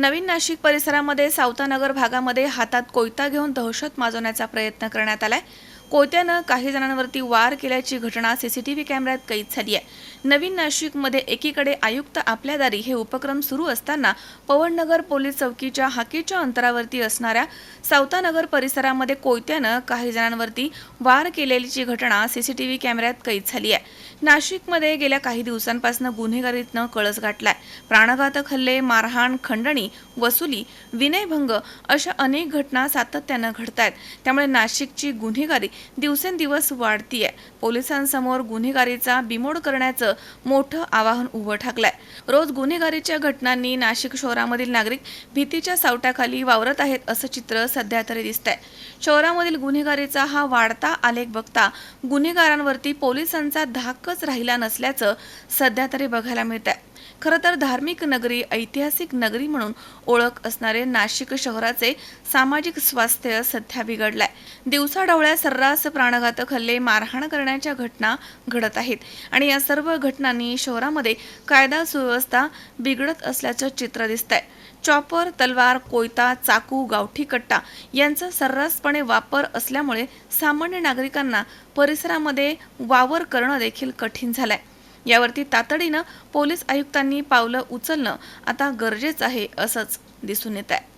नवीन नाशिक परिसरामध्ये सावतानगर भागामध्ये हातात कोयता घेऊन दहशत माजवण्याचा प्रयत्न करण्यात आलाय. कोयत्यानं काही जणांवरती वार केल्याची घटना सीसीटीव्ही कॅमेऱ्यात कैद झाली आहे. नवीन नाशिकमध्ये एकीकडे आयुक्त आपल्या दारी हे उपक्रम सुरू असताना पवननगर पोलीस चौकीच्या हाकीच्या अंतरावरती असणाऱ्या सावतानगर परिसरामध्ये कोयत्यानं काही जणांवरती वार केलेलीची घटना सीसीटीव्ही कॅमेऱ्यात कैद झाली आहे. नाशिकमध्ये गेल्या काही दिवसांपासून गुन्हेगारीतनं कळस गाठलाय. प्राणघातक हल्ले मारहाण खंडणी वसुली विनयभंग अशा अनेक घटना सातत्यानं घडत आहेत त्यामुळे नाशिकची गुन्हेगारी दिवसेंदिवस वाढतीये. पोलिसांसमोर गुन्हेगारीचा बिमोड करण्याचं मोठं आवाहन उभं ठाकलंय. रोज गुन्हेगारीच्या घटनांनी नाशिक शहरामधील नागरिक भीतीच्या सावटाखाली वावरत आहेत असं चित्र सध्या तरी दिसतंय. शहरामधील गुन्हेगारीचा हा वाढता आलेख बघता गुन्हेगारांवरती पोलिसांचा धाकच राहिला नसल्याचं सध्या तरी बघायला मिळत आहे खरं तर धार्मिक नगरी ऐतिहासिक नगरी म्हणून ओळख असणारे नाशिक शहराचे सामाजिक स्वास्थ्य सध्या बिघडलाय. दिवसाढवळ्या सर्रास प्राणघातक हल्ले मारहाण करण्याच्या घटना घडत आहेत आणि या सर्व घटनांनी शहरामध्ये कायदा सुव्यवस्था बिघडत असल्याचं चित्र दिसतंय. चॉपर तलवार कोयता चाकू गावठी कट्टा यांचा सर्रासपणे वापर असल्यामुळे सामान्य नागरिकांना परिसरामध्ये वावर करणं देखील कठीण झालंय. यावरती तातडीनं पोलीस आयुक्तांनी पावलं उचलणं आता गरजेचं आहे असंच दिसून येत आहे.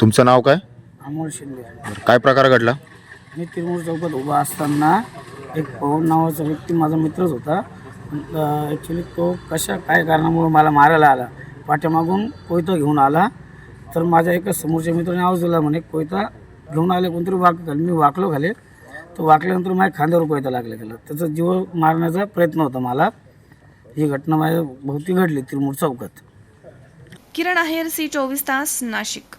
तुमचं नाव काय? अमोल शिंदे. काय प्रकार घडला? मी तिरमूर चौकात उभा असताना एक पवन नावाचा व्यक्ती माझा मित्रच होता. ॲक्च्युली तो कशा काय कारणामुळे मला मारायला आला पाठीमागून कोयता घेऊन आला. तर माझ्या एका समोरच्या मित्राने आवाज दिला म्हणे कोयता घेऊन आले कोणतरी वाक घाल मी वाकलो खाली. तो वाकल्यानंतर माझ्या खांद्यावर कोयता लागला गेला त्याचा जीव मारण्याचा प्रयत्न होता मला. ही घटना माझ्या भोवती घडली तिरमूर चौकात. किरण आहेर सी चोवीस तास Nashik.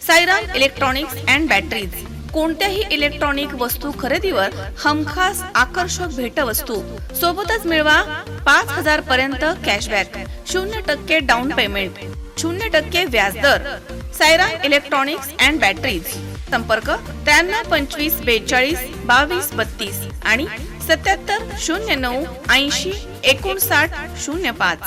Sairam electronics and batteries कोणत्याही इलेक्ट्रॉनिक वस्तू खरेदीवर हमखास आकर्षक भेटवस्तू. सोबतच मिळवा पाच हजार पर्यंत कॅशबॅक शून्य टक्के डाऊन पेमेंट शून्य टक्के व्याजदर. Saira electronics and batteries. संपर्क त्र्याण्णव पंचवीस बेचाळीस बावीस बत्तीस आणि सत्याहत्तर शून्य नऊ ऐंशी एकोणसाठ शून्य पाच.